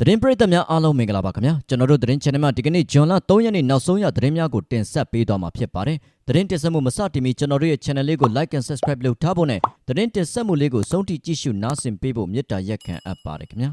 သတင်းပရိသတ်များအားလုံးမင်္ဂလာပါခင်ဗျာကျွန်တော်တို့သတင်း channel မှာဒီကနေ့ဂျွန်လ3ရက်နေ့နောက်ဆုံးရသတင်းများကိုတင်ဆက်ပေးသွားမှာဖြစ်ပါတယ်သတင်းတင်ဆက်မှုမစတင်မီကျွန်တော်တို့ရဲ့ channel လေးကို like and subscribe လုပ်ထားဖို့နဲ့သတင်းတင်ဆက်မှုလေးကိုဆုံးထိကြည့်ရှုနားဆင်ပေးဖို့မေတ္တာရက်ခံအပ်ပါတယ်ခင်ဗျာ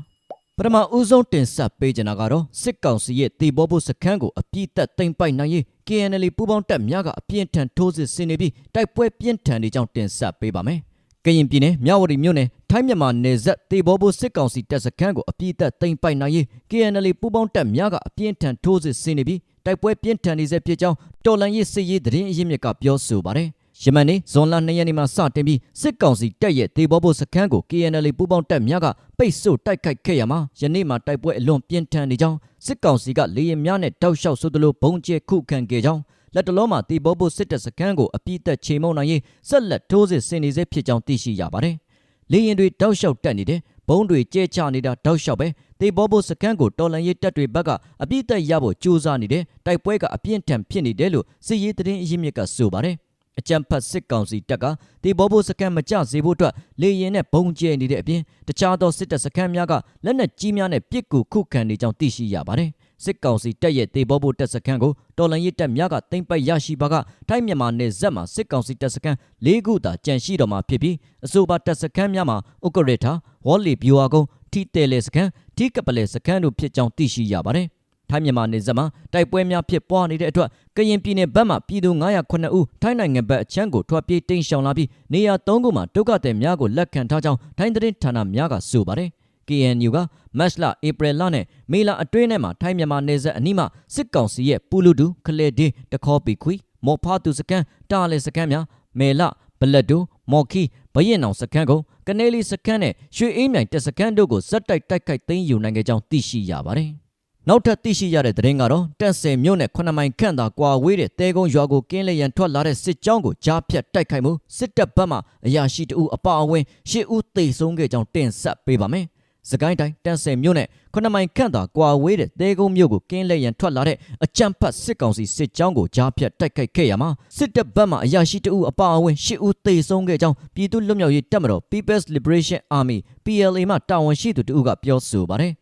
ပထမဦးဆုံးတင်ဆက်ပေးကြတာကတော့စစ်ကောင်စီရဲ့တေဘောဖို့စခန်းကိုအပြည့်သက်သိမ်းပိုက်နိုင်ရေး KNL ပူးပေါင်းတပ်များကအပြင်းထန်ထိုးစစ်ဆင်နေပြီးတိုက်ပွဲပြင်းထန်နေကြောင်းတင်ဆက်ပေးပါမယ် ကရင်ပြည်နယ်မြဝတီမြို့နယ်ထိုင်းမြန်မာနယ်စပ်တေဘောဘိုစစ်ကောင်စီတပ်စခန်းကိုအပြည့်အသက်သိမ်းပိုက်နိုင်ရေး KNL ပူးပေါင်းတပ်များကအပြင်းထန်ထိုးစစ်ဆင်နေပြီးတိုက်ပွဲပြင်းထန်နေစေဖြစ်ကြောင်းတော်လန်ရေးစစ်ရေးသတင်းအရင်းမြစ်ကပြောဆိုပါတယ်။ယမန်နေ့ဇွန်လ2ရက်နေ့မှာစတင်ပြီးစစ်ကောင်စီတပ်ရဲ့တေဘောဘိုစခန်းကို KNL ပူးပေါင်းတပ်များကပိတ်ဆို့တိုက်ခိုက်ခဲ့ရမှာယနေ့မှာတိုက်ပွဲအလွန်ပြင်းထန်နေကြောင်းစစ်ကောင်စီကလေရင်များနဲ့တောက်လျှောက်ဆိုသလိုဘုံကျဲခုခံခဲ့ကြောင်း လက်တလုံးမှာတေဘောဘိုစစ်တပ်စခန်းကိုအပြည့်သက်ချိန်မုံနိုင်ရေးဆက်လက်ထိုးစစ်ဆင်နေစေဖြစ်ကြောင်းသိရှိရပါတယ်။လေရင်တွေတောက်လျှောက်တက်နေတယ်ဘုံတွေကျဲချနေတာတောက်လျှောက်ပဲတေဘောဘိုစခန်းကိုတော်လန်ရေးတပ်တွေဘက်ကအပြည့်သက်ရဖို့ကြိုးစားနေတယ်တိုက်ပွဲကအပြင်းထန်ဖြစ်နေတယ်လို့စစ်ရေးသတင်းအရင်းမြစ်ကဆိုပါတယ်။အကြံဖတ်စစ်ကောင်စီတပ်ကတေဘောဘိုစကန်မကြစေဖို့အတွက်လေရင်နဲ့ဘုံကျဲနေတဲ့အပြင်တခြားသောစစ်တပ်စခန်းများကလက်နက်ကြီးများနဲ့ပစ်ကူခုခံနေကြောင်းသိရှိရပါတယ်။ စစ်ကောင်စီတပ်ရဲ့တေဘောဘိုတပ်စခန်းကိုတော်လန်ရစ်တပ်များကတင်ပိုက်ရရှိပါကထိုင်းမြန်မာနယ်စပ်မှာစစ်ကောင်စီတပ်စခန်း၄ခုသာကြန့်ရှိတော်မှာဖြစ်ပြီးအဆိုပါတပ်စခန်းများမှာဥက္ကရထာဝေါ်လီဗျူဟာကုန်းထီတဲလေစခန်းထီကပလေစခန်းတို့ဖြစ်ကြောင်းသိရှိရပါတယ်။ထိုင်းမြန်မာနယ်စပ်မှာတိုက်ပွဲများဖြစ်ပွားနေတဲ့အတွက်ကရင်ပြည်နယ်ဘက်မှပြည်သူ909ဦးထိုင်းနိုင်ငံဘက်အချမ်းကိုထွက်ပြေးတိမ်းရှောင်လာပြီးနေရာ၃ခုမှာဒုက္ခသည်များကိုလက်ခံထားကြောင်းထိုင်းသတင်းဌာနများကဆိုပါတယ်။ KNU ကမတ်လဧပြီလနဲ့မေလအတွင်းထဲမှာထိုင်းမြန်မာနယ်စပ်အနီးမှာစစ်ကောင်စီရဲ့ပူလူတူခလေဒင်းတခေါပီခွီမော်ဖာတူစကန်တာလေစကန်များမေလဘလက်ဒိုမော်ခီဘရင်အောင်စကန်ကုန်ကနေလီစကန်နဲ့ရွှေအေးမြိုင်တက်စကန်တို့ကိုစက်တိုက်တိုက်ခိုက်သိမ်းယူနိုင်ခဲ့ကြောင်းသိရှိရပါတယ်။နောက်ထပ်သိရှိရတဲ့သတင်းကတော့တက်ဆယ်မြို့နယ်9မိုင်ခန့်သာကွာဝေးတဲ့တဲကုန်းရွာကိုကင်းလျံထွက်လာတဲ့စစ်ကြောင်းကိုကြားဖြတ်တိုက်ခိုက်မှုစစ်တပ်ဘက်မှအရာရှိတအုပ်အပါအဝင်ရှစ်ဦးသေဆုံးခဲ့ကြောင်းတင်ဆက်ပေးပါမယ်။ စကိုင်းတိုင်းတန်ဆယ်မြို့နယ်ခုနှစ်မိုင်ခန့်သာကွာဝေးတဲ့တဲကုန်းမြို့ကိုကင်းလက်ရန်ထွက်လာတဲ့အကြမ်းဖက်စစ်ကောင်စီစစ်ကြောင်းကိုကြားဖြတ်တိုက်ခိုက်ခဲ့ရမှာစစ်တပ်ဘက်မှအရာရှိတအုပ်အပါအဝင်၈ဦးသေဆုံးခဲ့ကြောင်းပြည်သူ့လွတ်မြောက်ရေးတပ်မတော် People's Liberation Army PLA မှတာဝန်ရှိသူတဦးကပြောဆိုပါတယ်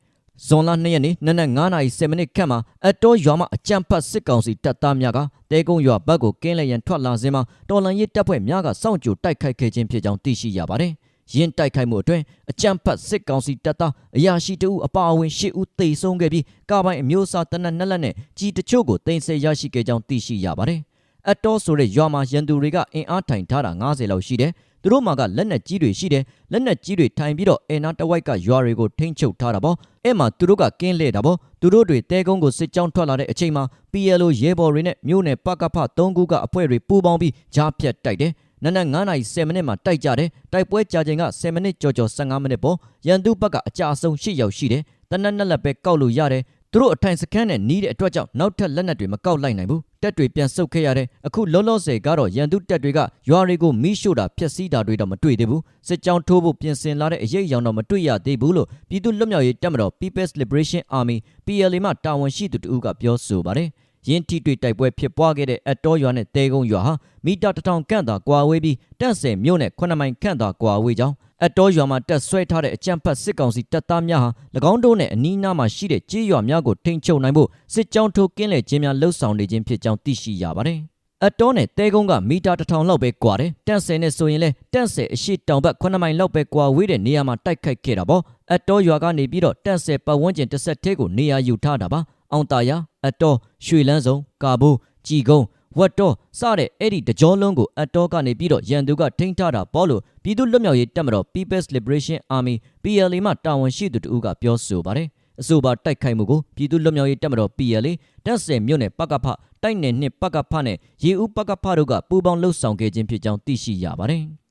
ဇွန်လ2ရက်နေ့နနက်9:10မိနစ်ခန့်မှာအတော်ရွာမှအကြမ်းဖက်စစ်ကောင်စီတပ်သားများကတဲကုန်းရွာဘက်ကိုကင်းလက်ရန်ထွက်လာစဉ်မှာတော်လန်ရေးတပ်ဖွဲ့များကစောင့်ကြိုတိုက်ခိုက်ခဲ့ခြင်းဖြစ်ကြောင်းသိရှိရပါတယ်။ ရင်းတိုက်ခိုက်မှုအတွင်းအကြမ်းဖက်စစ်ကောင်စီတပ်သားအရာရှိတဦးအပါအဝင်၈ဦးသေဆုံးခဲ့ပြီးကားပိုင်းအမျိုးအစားတနက်နှစ်လက်နဲ့ကြီးတချို့ကိုတင်ဆက်ရရှိခဲ့ကြောင်းသိရှိရပါတယ်။အတော်ဆိုတဲ့ရွာမှာရန်သူတွေကအင်အားထိုင်ထားတာ90လောက်ရှိတယ်။သူတို့မှာကလက်နက်ကြီးတွေရှိတယ်။လက်နက်ကြီးတွေထိုင်ပြီးတော့အဲနာတဝိုက်ကရွာတွေကိုထိန်းချုပ်ထားတာပေါ့။အဲ့မှာသူတို့ကကင်းလဲတာပေါ့။သူတို့တွေတဲကုန်းကိုစစ်ကြောင်းထွက်လာတဲ့အချိန်မှာ PLO ရဲဘော်တွေနဲ့မြို့နယ်ပကဖ3ခုကအဖွဲ့တွေပူးပေါင်းပြီးကြားဖြတ်တိုက်တယ်။ နနက်9:10မိနစ်မှာတိုက်ကြတယ်တိုက်ပွဲကြာချိန်က10မိနစ်ကြော်ကြော်15မိနစ်ပေါ့ရန်သူဘက်ကအကြအဆုံး10ရောက်ရှိတယ်တနက်နဲ့လက်ပဲကောက်လို့ရတယ်သူတို့အထိုင်စခန်းနဲ့နီးတဲ့အတွက်ကြောင့်နောက်ထပ်လက်နက်တွေမကောက်လိုက်နိုင်ဘူးတက်တွေပြန်ဆုတ်ခဲ့ရတယ်အခုလောလောဆယ်ကတော့ရန်သူတက်တွေကရွာတွေကိုမိရှို့တာဖျက်ဆီးတာတွေတော့မတွေ့သေးဘူးစစ်ကြောင်းထိုးဖို့ပြင်ဆင်လာတဲ့အရေးအယောင်တော့မတွေ့ရသေးဘူးလို့ပြည်သူ့လွတ်မြောက်ရေးတပ်မတော် People's Liberation Army PLA မှတာဝန်ရှိသူတူကပြောဆိုပါတယ် ရင်းထိတွေ့တိုက်ပွဲဖြစ်ပွားခဲ့တဲ့အတော်ရွာနဲ့တဲကုန်းရွာဟာမီတာတထောင်ခန့်သာကွာဝေးပြီးတက်ဆယ်မြို့နဲ့9မိုင်ခန့်သာကွာဝေးကြောင်းအတော်ရွာမှာတက်ဆွဲထားတဲ့အကြမ်းဖက်စစ်ကောင်စီတပ်သားများဟာ၎င်းတို့နဲ့အနီးအနားမှာရှိတဲ့ကြေးရွာများကိုထိန်းချုပ်နိုင်ဖို့စစ်ကြောင်းထိုးကင်းလည်ခြင်းများလှုပ်ဆောင်နေခြင်းဖြစ်ကြောင်းသိရှိရပါတယ်အတော်နဲ့တဲကုန်းကမီတာတစ်ထောင်လောက်ပဲကွာတယ်တန့်ဆယ်နဲ့ဆိုရင်လဲတန့်ဆယ်အရှိတောင်ဘက်9မိုင်လောက်ပဲကွာဝေးတဲ့နေရာမှာတိုက်ခိုက်ခဲ့တာပေါ့အတော်ရွာကနေပြီးတော့တန့်ဆယ်ပတ်ဝန်းကျင်တစ်ဆက်သေးကိုနေရာယူထားတာပါ အောင်တာယာအတော်ရွှေလန်းစုံကာဘူးကြည်ကုန်းဝတ်တော်စတဲ့အဲ့ဒီတကြောလုံးကိုအတော်ကနေပြီးတော့ရန်သူကထိန်းထားတာပေါ့လို့ပြည်သူ့လွတ်မြောက်ရေးတပ်မတော် People's Liberation Army PLA မှတာဝန်ရှိသူတို့ကပြောဆိုပါတယ်အဆိုပါတိုက်ခိုက်မှုကိုပြည်သူ့လွတ်မြောက်ရေးတပ်မတော် PLA တပ်ဆယ်မြို့နယ်ပကဖတိုက်နယ်နှစ်ပကဖနဲ့ရေဦးပကဖတို့ကပူးပေါင်းလှုပ်ဆောင်ခဲ့ခြင်းဖြစ်ကြောင်းသိရှိရပါတယ်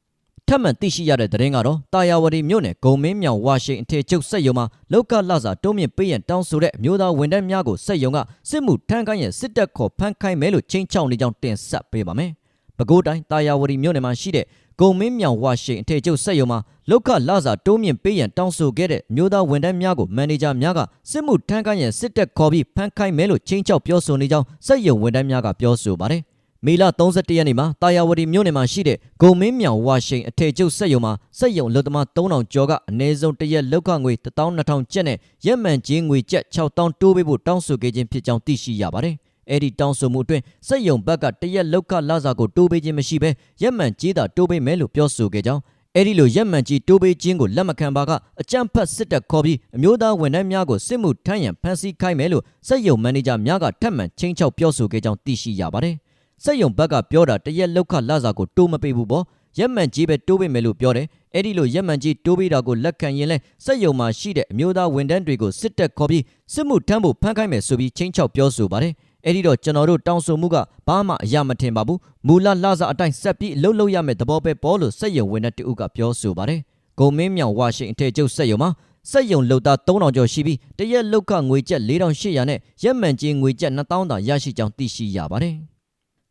ထပ်မံသိရှိရတဲ့သတင်းကတော့တာယာဝတီမြို့နယ်ဂုံမင်းမြောင်ဝါရှိန်အထည်ချုပ်စက်ရုံမှာလောက်ကလစာတုံးမြင့်ပေးရန်တောင်းဆိုတဲ့မျိုးသားဝန်ထမ်းများကိုစက်ရုံကစစ်မှုထမ်းခိုင်းရန်စစ်တပ်ခေါ်ဖမ်းခိုင်းမယ်လို့ချင်းချောက်နေကြောင်းတင်ဆက်ပေးပါမယ်။ပဲခူးတိုင်းတာယာဝတီမြို့နယ်မှာရှိတဲ့ဂုံမင်းမြောင်ဝါရှိန်အထည်ချုပ်စက်ရုံမှာလောက်ကလစာတုံးမြင့်ပေးရန်တောင်းဆိုခဲ့တဲ့မျိုးသားဝန်ထမ်းများကိုမန်နေဂျာများကစစ်မှုထမ်းခိုင်းရန်စစ်တပ်ခေါ်ပြီးဖမ်းခိုင်းမယ်လို့ချင်းချောက်ပြောဆိုနေကြောင်းစက်ရုံဝန်ထမ်းများကပြောဆိုပါတယ်။ မေလ31ရက်နေ့မှာတာယာဝတီမြို့နယ်မှာရှိတဲ့ဂုံမင်းမြောင်ဝါရှိန်အထည်ချုပ်စက်ရုံမှာစက်ရုံအလုပ်သမား3000ကျော်ကအနည်းဆုံးတစ်ရက်လောက်ခငွေ12000ကျပ်နဲ့ရက်မှန်ချင်းငွေကျပ်6000တိုးပေးဖို့တောင်းဆိုခဲ့ခြင်းဖြစ်ကြောင်းသိရှိရပါတယ်။အဲ့ဒီတောင်းဆိုမှုအတွင်းစက်ရုံဘက်ကတစ်ရက်လောက်ခလစာကိုတိုးပေးခြင်းမရှိဘဲရက်မှန်ကြီးတာတိုးပေးမယ်လို့ပြောဆိုခဲ့ကြောင်းအဲ့ဒီလိုရက်မှန်ကြီးတိုးပေးခြင်းကိုလက်မခံပါကအကြမ်းဖက်စစ်တပ်ခေါ်ပြီးအမျိုးသားဝန်ထမ်းများကိုစစ်မှုထမ်းရန်ဖမ်းဆီးခိုင်းမယ်လို့စက်ရုံမန်နေဂျာများကထပ်မံချင်းချောက်ပြောဆိုခဲ့ကြောင်းသိရှိရပါတယ်။ စက်ရုံဘက်ကပြောတာတရက်လောက်ခလစာကိုတိုးမပေးဘူးပေါ့ရက်မှန်ကြီးပဲတိုးပေးမယ်လို့ပြောတယ်။အဲ့ဒီလိုရက်မှန်ကြီးတိုးပေးတာကိုလက်ခံရင်လဲစက်ရုံမှာရှိတဲ့အမျိုးသားဝန်ထမ်းတွေကိုစစ်တပ်ခေါ်ပြီးစစ်မှုထမ်းဖို့ဖမ်းခိုင်းမယ်ဆိုပြီးချင်းချောက်ပြောဆိုပါတယ်။အဲ့ဒီတော့ကျွန်တော်တို့တောင်းဆိုမှုကဘာမှအရမထင်ပါဘူးမူလလစာအတိုင်းဆက်ပြီးအလုပ်လုပ်ရမယ့်သဘောပဲပေါ်လို့စက်ရုံဝန်ထမ်းတဦးကပြောဆိုပါတယ်ဂုံမင်းမြောင်ဝါရှင်အထည်ချုပ်စက်ရုံမှာစက်ရုံလုပ်သား3000ကျော်ရှိပြီးတရက်လုတ်ခငွေကျပ်4800နဲ့ရက်မှန်ချင်းငွေကျပ်2000သာရရှိကြောင်းသိရှိရပါတယ်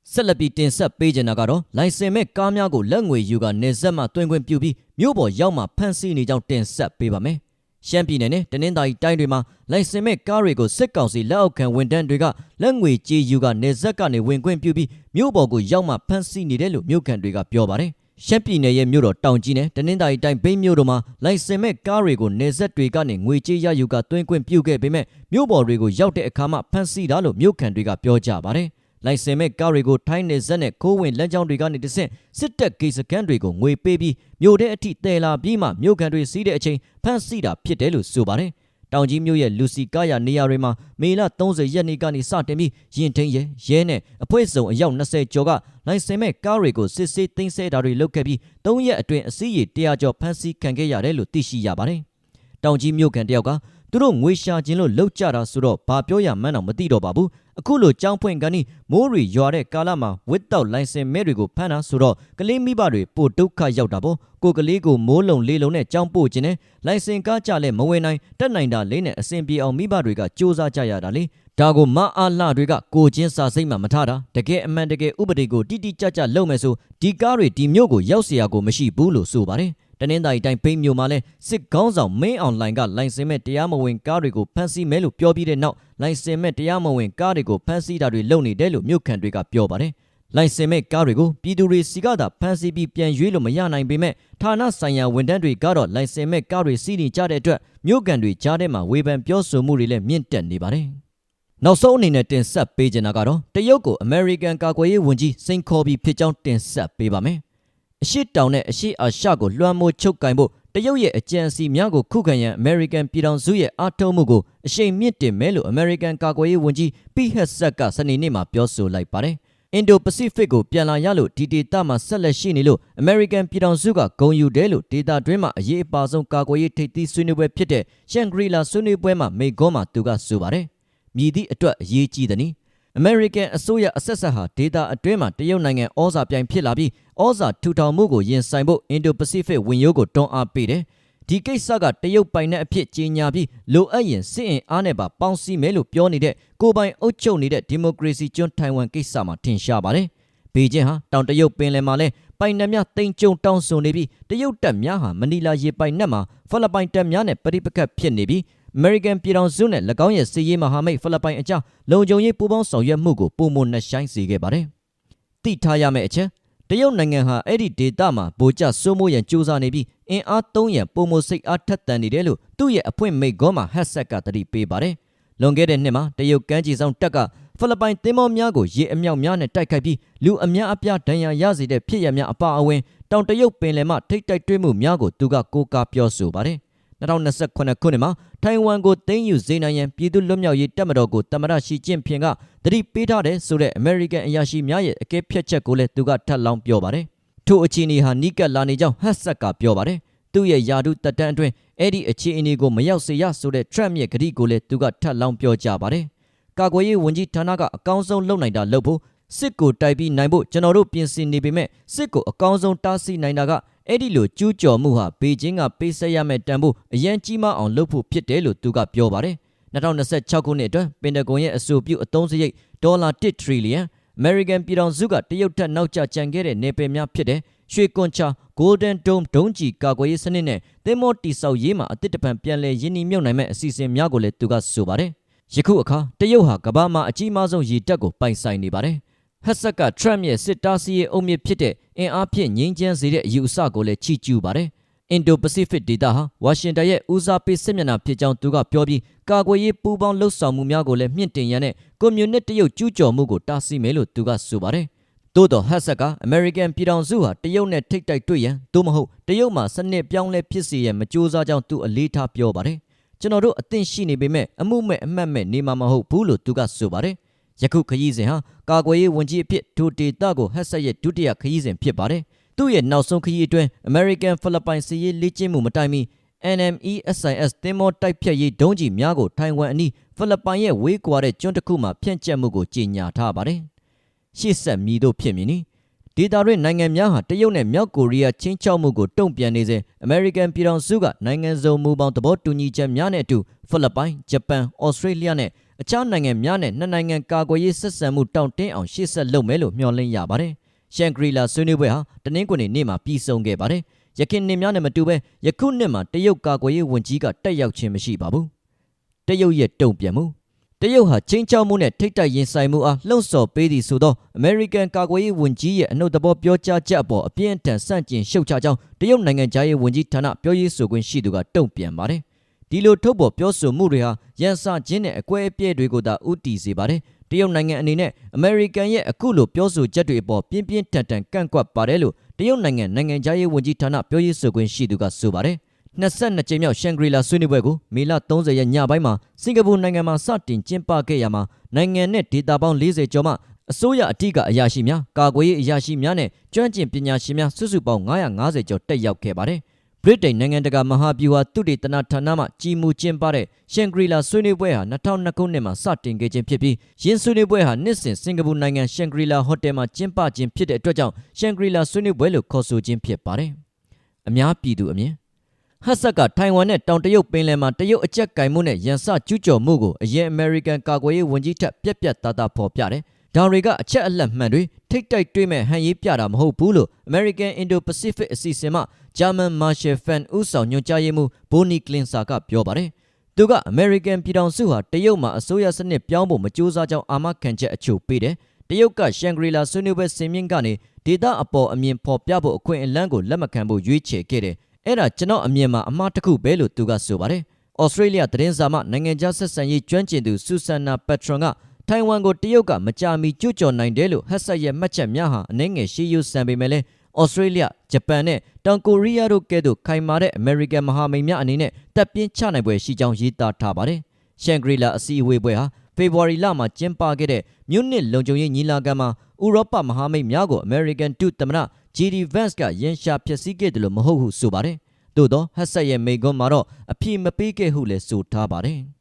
ဆက်လက်ပြီးတင်ဆက်ပေးကြတာကတော့လိုင်စင်မဲ့ကားများကိုလက်ငွေယူကနေဆက်မှတွင်ခွင့်ပြုပြီးမြို့ပေါ်ရောက်မှဖမ်းဆီးနေကြောင်းတင်ဆက်ပေးပါမယ်ရှမ်းပြည်နယ်နဲ့တနင်္သာရီတိုင်းတွေမှာလိုင်စင်မဲ့ကားတွေကိုစစ်ကောင်စီလက်အောက်ခံဝန်ထမ်းတွေကလက်ငွေကြေးယူကနေဆက်ကနေဝင်ခွင့်ပြုပြီးမြို့ပေါ်ကိုရောက်မှဖမ်းဆီးနေတယ်လို့မြို့ခံတွေကပြောပါတယ်။ရှမ်းပြည်နယ်ရဲ့မြို့တော်တောင်ကြီးနဲ့တနင်္သာရီတိုင်းဘိန်းမြို့တို့မှာလိုင်စင်မဲ့ကားတွေကိုနေဆက်တွေကနေငွေကြေးရယူကသွင်းခွင့်ပြုခဲ့ပေမဲ့မြို့ပေါ်တွေကိုရောက်တဲ့အခါမှဖမ်းဆီးတာလို့မြို့ခံတွေကပြောကြပါတယ်။ လိုင်စင်မဲ့ကားတွေကိုထိုင်းနေဆက်နဲ့ခိုးဝင်လမ်းကြောင်းတွေကနေတဆင့်စစ်တပ်ဂိတ်စခန်းတွေကိုငွေပေးပြီးမြို့ထဲအထိတည်လာပြီးမှမြို့ကန်တွေစီးတဲ့အချိန်ဖမ်းဆီးတာဖြစ်တယ်လို့ဆိုပါတယ်။တောင်ကြီးမြို့ရဲ့လူစီကားရနေရာတွေမှာမေလ30ရက်နေ့ကနေစတင်ပြီးရင်ထင်းရဲရဲနဲ့အဖွဲ့စုံအယောက်20ကျော်ကလိုင်စင်မဲ့ကားတွေကိုစစ်ဆေးသိမ်းဆည်းတာတွေလုပ်ခဲ့ပြီး၃ရက်အတွင်းအစည်းအဝေး100ကျော်ဖမ်းဆီးခံခဲ့ရတယ်လို့သိရှိရပါတယ်။တောင်ကြီးမြို့ကန်တယောက်က သူတို့ငွေရှာခြင်းလို့လှုပ်ကြတာဆိုတော့ဘာပြောရမှန်းတော့မသိတော့ပါဘူးအခုလိုကြောင်းဖွင့်ကန်ဤမိုးရီရွာတဲ့ကာလမှာဝစ်တောက်လိုင်စင်မဲတွေကိုဖမ်းတာဆိုတော့ကလေးမိဘတွေပိုဒုက္ခရောက်တာပေါ့ကိုကလေးကိုမိုးလုံလေးလုံးနဲ့ကြောင်းပို့ခြင်းနဲ့လိုင်စင်ကားကြလဲမဝင်နိုင်တက်နိုင်တာလေးနဲ့အဆင်ပြေအောင်မိဘတွေကစူးစမ်းကြရတာလေဒါကိုမအားလှတွေကကိုချင်းစာစိတ်မှမထားတာတကယ်အမှန်တကယ်ဥပဒေကိုတိတိကျကျလုပ်မယ်ဆိုဒီကားတွေဒီမြို့ကိုရောက်เสียကိုမရှိဘူးလို့ဆိုပါတယ် တနင်္သာရီတိုင်းပိန်းမြို့မှာလဲစစ်ကောင်းဆောင်မင်းအောင်လိုင်ကလိုင်စင်မဲ့တရားမဝင်ကားတွေကိုဖမ်းဆီးမယ်လို့ပြောပြီးတဲ့နောက်လိုင်စင်မဲ့တရားမဝင်ကားတွေကိုဖမ်းဆီးတာတွေလုပ်နေတယ်လို့မြို့ခံတွေကပြောပါတယ်လိုင်စင်မဲ့ကားတွေကိုပြည်သူတွေစီကသာဖမ်းဆီးပြီးပြန်ရွေးလို့မရနိုင်ပေမဲ့ဌာနဆိုင်ရာဝန်ထမ်းတွေကတော့လိုင်စင်မဲ့ကားတွေစီးနေကြတဲ့အတွက်မြို့ကန်တွေကြားထဲမှာဝေဖန်ပြောဆိုမှုတွေလည်းမြင့်တက်နေပါတယ်နောက်ဆုံးအနေနဲ့တင်ဆက်ပေးချင်တာကတော့တရုတ်ကိုအမေရိကန်ကာကွယ်ရေးဝန်ကြီးစိန်ခေါ်ပြီးဖြစ်ကြောင်းတင်ဆက်ပေးပါမယ်။ အရှိတောင်နဲ့အရှိအာရှကိုလွှမ်းမိုးချုပ်ကင်ဖို့တရုတ်ရဲ့အကြံစီများကိုခုခံရန်အမေရိကန်ပြည်ထောင်စုရဲ့အားထုတ်မှုကိုအရှိန်မြင့်တင်မယ်လို့အမေရိကန်ကာကွယ်ရေးဝန်ကြီးပိဟက်ဆက်ကစနေနေ့မှာပြောဆိုလိုက်ပါတယ်။အင်ဒိုပစိဖိတ်ကိုပြန်လာရလို့ဒီဒေသမှာဆက်လက်ရှိနေလို့အမေရိကန်ပြည်ထောင်စုကဂုဏ်ယူတယ်လို့ဒေသတွင်းမှာအရေးအပါဆုံးကာကွယ်ရေးထိပ်သီးဆွေးနွေးပွဲဖြစ်တဲ့ရှန်ဂရီလာဆွေးနွေးပွဲမှာမိဂွန်းမှာသူကဆိုပါတယ်။မြည်သည့်အတွက်အရေးကြီးသည်။ အမေရိကန်အစိုးရအဆက်ဆက်ဟာဒေတာအတွင်းမှာတရုတ်နိုင်ငံဩဇာပြိုင်ဖြစ်လာပြီးဩဇာထူထောင်မှုကိုရင်ဆိုင်ဖို့အင်ဒိုပစိဖိတ်ဝင်ရိုးကိုတွန်းအားပေးတယ်။ဒီကိစ္စကတရုတ်ပိုင်တဲ့အဖြစ်ကြီးညာပြီးလိုအပ်ရင်စစ်အင်အားနဲ့ပါပေါင်းစည်းမယ်လို့ပြောနေတဲ့ကိုပိုင်အုပ်ချုပ်နေတဲ့ဒီမိုကရေစီကျွန်းထိုင်ဝမ်ကိစ္စမှာထင်ရှားပါတယ်။ဘေကျင်းဟာတောင်တရုတ်ပင်လယ်မှာလဲပိုင်နက်များတိမ်ကြုံတောင်းဆိုနေပြီးတရုတ်တပ်များဟာမနီလာရေပိုင်နက်မှာဖိလစ်ပိုင်တပ်များနဲ့ပဋိပက္ခဖြစ်နေပြီး American ပြည်ထောင်စုနဲ့၎င်းရဲ့စီးရေးမဟာမိတ်ဖိလစ်ပိုင်အကြားလုံခြုံရေးပူးပေါင်းဆောင်ရွက်မှုကိုပုံမနှဆိုင်စေခဲ့ပါတယ်။သိထားရမယ့်အချက်တရုတ်နိုင်ငံဟာအဲ့ဒီဒေသမှာဗိုလ်ကျစိုးမိုးရန်စူးစမ်းနေပြီးအင်အားသုံးရန်ပုံမစိတ်အားထက်သန်နေတယ်လို့သူ့ရဲ့အဖွင့်မိတ်ကောမှာဟက်ဆက်ကတတိပေးပါတယ်။လွန်ခဲ့တဲ့နှစ်မှာတရုတ်ကမ်းခြေဆောင်တပ်ကဖိလစ်ပိုင်သင်းမောများကိုရေအမြောက်များနဲ့တိုက်ခိုက်ပြီးလူအများအပြားဒဏ်ရာရစေတဲ့ဖြစ်ရများအပါအဝင်တောင်တရုတ်ပင်လယ်မှထိတ်တိုက်တွင်းမှုများကိုသူကကိုးကားပြောဆိုပါတယ်။ 2028ခုနှစ်မှာထိုင်ဝမ်ကိုသိမ်းယူစေနိုင်ရန်ပြည်သူ့လွတ်မြောက်ရေးတပ်မတော်ကိုတမရရှီကျင့်ဖျင်ကတတိပေးထားတဲ့ဆိုတဲ့အမေရိကန်အရာရှိများရဲ့အကဲဖြတ်ချက်ကိုလည်းသူကထပ်လောင်းပြောပါတယ်။ထို့အခြေအနေဟာနီးကပ်လာနေကြောင်းဟတ်ဆက်ကပြောပါတယ်။သူ့ရဲ့ယာဒုတက်တန်းအတွင်းအဲ့ဒီအခြေအနေကိုမရောက်စေရဆိုတဲ့ Trump ရဲ့ကတိကိုလည်းသူကထပ်လောင်းပြောကြပါတယ်။ကာကွယ်ရေးဝန်ကြီးဌာနကအကောင်းဆုံးလုပ်နိုင်တာလုပ်ဖို့စစ်ကိုတိုက်ပြီးနိုင်ဖို့ကျွန်တော်တို့ပြင်ဆင်နေပေမဲ့စစ်ကိုအကောင်းဆုံးတားဆီးနိုင်တာက အဲ့ဒီလိုကျူးကျော်မှုဟာဘေကျင်းကပေးဆက်ရမယ့်တန်ဖိုးအရန်ကြီးမားအောင်လုပ်ဖို့ဖြစ်တယ်လို့သူကပြောပါတယ်2026ခုနှစ်အတွက်ပင်တဂွန်ရဲ့အဆိုပြုအသုံးစရိတ်ဒေါ်လာ1ထရီလီယံ American ပြည်ထောင်စုကတရုတ်ထက်နောက်ကျကျန်ခဲ့တဲ့နေပယ်များဖြစ်တဲ့ရွှေကွန်ချာ Golden Dome ဒုံးကြီးကာကွယ်ရေးစနစ်နဲ့သင်္ဘောတိဆောက်ရေးမှာအသစ်တပံပြန်လည်ရင်းနှီးမြှုပ်နှံမဲ့အစီအစဉ်များကိုလည်းသူကဆိုပါတယ်ယခုအခါတရုတ်ဟာကမ္ဘာမှာအကြီးမားဆုံးရေတပ်ကိုပိုင်ဆိုင်နေပါတယ် ဟက်ဆက်ကထရမ့်ရဲ့စစ်တားစီးရဲ့အုံမြစ်ဖြစ်တဲ့အင်အားဖြင့်ငြိမ်းချမ်းစေတဲ့အယူအဆကိုလည်းချီးကျူးပါတယ်အင်ဒိုပစိဖိတ်ဒေသဟာဝါရှင်တန်ရဲ့ဦးစားပေးစစ်မျက်နှာဖြစ်ကြောင်းသူကပြောပြီးကာကွယ်ရေးပူးပေါင်းလှုပ်ဆောင်မှုများကိုလည်းမြင့်တင်ရန်နဲ့ကွန်မြူနစ်တရုတ်ကျူးကျော်မှုကိုတားဆီးမယ်လို့သူကဆိုပါတယ်သို့တော့ဟက်ဆက်ကအမေရိကန်ပြည်ထောင်စုဟာတရုတ်နဲ့ထိတ်တိုက်တွေ့ရန်သို့မဟုတ်တရုတ်မှာစနစ်ပြောင်းလဲဖြစ်စေရန်မကြိုးစားကြောင်းသူအလေးထားပြောပါတယ်ကျွန်တော်တို့အသင့်ရှိနေပေမဲ့အမှုမဲ့အမှတ်မဲ့နေမှာမဟုတ်ဘူးလို့သူကဆိုပါတယ် ယခုခရီးစဉ်ဟာကာကွယ်ရေးဝန်ကြီးအဖြစ်ထိုဒေတာကိုဟက်ဆက်ရဲ့ဒုတိယခရီးစဉ်ဖြစ်ပါတယ်သူ့ရဲ့နောက်ဆုံးခရီးအတွင်း American ဖိလစ်ပိုင်စီရေးလေ့ကျင့်မှုမတိုင်မီ NMESIS သင်္ဘောတိုက်ဖြတ်ရေးဒုံးကျည်များကိုထိုင်ဝမ်အနီးဖိလစ်ပိုင်ရဲ့ဝေးကွာတဲ့ကျွန်းတစ်ခုမှာဖြန့်ကျက်မှုကိုကြေညာထားပါတယ်။ရှေ့ဆက်မည်တို့ဖြစ်မည်နီဒေတာတွင်နိုင်ငံများဟာတရုတ်နဲ့မြောက်ကိုရီးယားချင်းချောက်မှုကိုတုံ့ပြန်နေစဉ် American ပြည်ထောင်စုကနိုင်ငံစုံမူပေါင်းသဘောတူညီချက်များနဲ့အတူဖိလစ်ပိုင်၊ဂျပန်၊ဩစတြေးလျနဲ့ အခြားနိုင်ငံများနဲ့နှစ်နိုင်ငံကာကွယ်ရေးဆက်ဆံမှုတောင့်တင်းအောင်ရှေ့ဆက်လုပ်မယ်လို့မျှော်လင့်ရပါတယ်။ရှန်ဂရီလာဆွေးနွေးပွဲဟာတနင်္ဂနွေနေ့မှာပြီးဆုံးခဲ့ပါတယ်။ရခိုင်နှစ်များနဲ့မတူဘဲယခုနှစ်မှာတရုတ်ကာကွယ်ရေးဝန်ကြီးကတက်ရောက်ခြင်းမရှိပါဘူး။တရုတ်ရဲ့တုံ့ပြန်မှုတရုတ်ဟာချင်းချောက်မှုနဲ့ထိတ်တိုက်ရင်ဆိုင်မှုအားလှုံ့ဆော်ပေးသည်ဆိုသောအမေရိကန်ကာကွယ်ရေးဝန်ကြီးရဲ့အနှုတ်သဘောပြောကြားချက်အပေါ်အပြင်းအထန်ဆန့်ကျင်ရှုတ်ချကြောင်းတရုတ်နိုင်ငံသားရေးဝန်ကြီးဌာနပြောရေးဆိုခွင့်ရှိသူကတုံ့ပြန်ပါတယ်။ ဒီလိုထုတ်ပေါ်ပြောဆိုမှုတွေဟာရန်စခြင်းနဲ့အကွဲအပြဲတွေကိုသာဥတီစေပါတယ်။တရုတ်နိုင်ငံအနေနဲ့အမေရိကန်ရဲ့အခုလိုပြောဆိုချက်တွေအပေါ်ပြင်းပြင်းထန်ထန်ကန့်ကွက်ပါတယ်လို့တရုတ်နိုင်ငံနိုင်ငံသားရေးဝန်ကြီးဌာနပြောရေးဆိုခွင့်ရှိသူကဆိုပါတယ်။22ကြိမ်မြောက်ရှန်ဂရီလာဆွေးနွေးပွဲကိုမေလ30ရက်ညပိုင်းမှာစင်ကာပူနိုင်ငံမှာစတင်ကျင်းပခဲ့ရမှာနိုင်ငံနဲ့ဒေသပေါင်း40ကျော်မှအစိုးရအထက်ကအရာရှိများကာကွယ်ရေးအရာရှိများနဲ့ကျွမ်းကျင်ပညာရှင်များစုစုပေါင်း950ကျော်တက်ရောက်ခဲ့ပါတယ်။ ဗြိတိန်နိုင်ငံတကာမဟာဗျူဟာသုတေသနဌာနမှကြီးမှုကျင်းပတဲ့ရှန်ဂရီလာဆွေးနွေးပွဲဟာ2002ခုနှစ်မှာစတင်ခဲ့ခြင်းဖြစ်ပြီးယင်းဆွေးနွေးပွဲဟာနှစ်စဉ်စင်ကာပူနိုင်ငံရှန်ဂရီလာဟိုတယ်မှာကျင်းပခြင်းဖြစ်တဲ့အတွက်ကြောင့်ရှန်ဂရီလာဆွေးနွေးပွဲလို့ခေါ်ဆိုခြင်းဖြစ်ပါတယ်။အများပြည်သူအမြင်ဟတ်ဆက်ကထိုင်ဝမ်နဲ့တောင်တရုတ်ပင်လယ်မှာတရုတ်အကြက်ကင်မှုနဲ့ရန်စကျူးကျော်မှုကိုအရင်အမေရိကန်ကာကွယ်ရေးဝန်ကြီးထက်ပြက်ပြက်သားသားဖော်ပြတယ်။ ဒါတွေကအချက်အလက်မှန်တွေထိတ်တိုက်တွေးမဲ့ဟန်ရေးပြတာမဟုတ်ဘူးလို့ American Indo-Pacific အစီအစဉ်မှ German Marshall Fund ဦးဆောင်ညွှန်ကြားရေးမှူး Bonnie Klinser ကပြောပါတယ်။သူက American ပြည်ထောင်စုဟာတရုတ်မှာအစိုးရစနစ်ပြောင်းဖို့မကြိုးစားကြောင်းအာမခံချက်အချို့ပေးတယ်။တရုတ်ကရှန်ဂရီလာဆွေးနွေးပွဲစင်မြင့်ကနေဒေတာအပေါ်အမြင်ဖော်ပြဖို့အခွင့်အလမ်းကိုလက်မခံဖို့ရွေးချယ်ခဲ့တယ်။အဲ့ဒါကျွန်တော်အမြင်မှာအမှားတစ်ခုပဲလို့သူကဆိုပါတယ်။ဩစတြေးလျသတင်းစာမှနိုင်ငံခြားဆက်ဆံရေးကျွမ်းကျင်သူဆူဆန်နာပက်ထရွန်က ထိုင်ဝမ်ကိုတရုတ်ကမကြာမီကျူးကျော်နိုင်တယ်လို့ဟက်ဆက်ရဲ့မှတ်ချက်များဟာအနှဲငယ်ရှေးယူဆန်ပေမဲ့လည်းဩစတြေးလျဂျပန်နဲ့တောင်ကိုရီးယားတို့ကဲ့သို့ခိုင်မာတဲ့အမေရိကန်မဟာမိတ်များအနေနဲ့တပ်ပြင်းချနိုင်ပွဲရှိကြောင်းရေးသားထားပါတယ်။ရှန်ဂရီလာအစည်းအဝေးပွဲဟာဖေဖော်ဝါရီလမှာကျင်းပခဲ့တဲ့မြို့နစ်လုံခြုံရေးညီလာခံမှာဥရောပမဟာမိတ်များကို American ဒုသမ္မတ JD Vance ကရန်ရှာဖျက်ဆီးခဲ့တယ်လို့မဟုတ်ဟုဆိုပါတယ်။သို့သောဟက်ဆက်ရဲ့မိကွန်းမှာတော့အပြည့်မပေးခဲ့ဟုလည်းဆိုထားပါတယ်။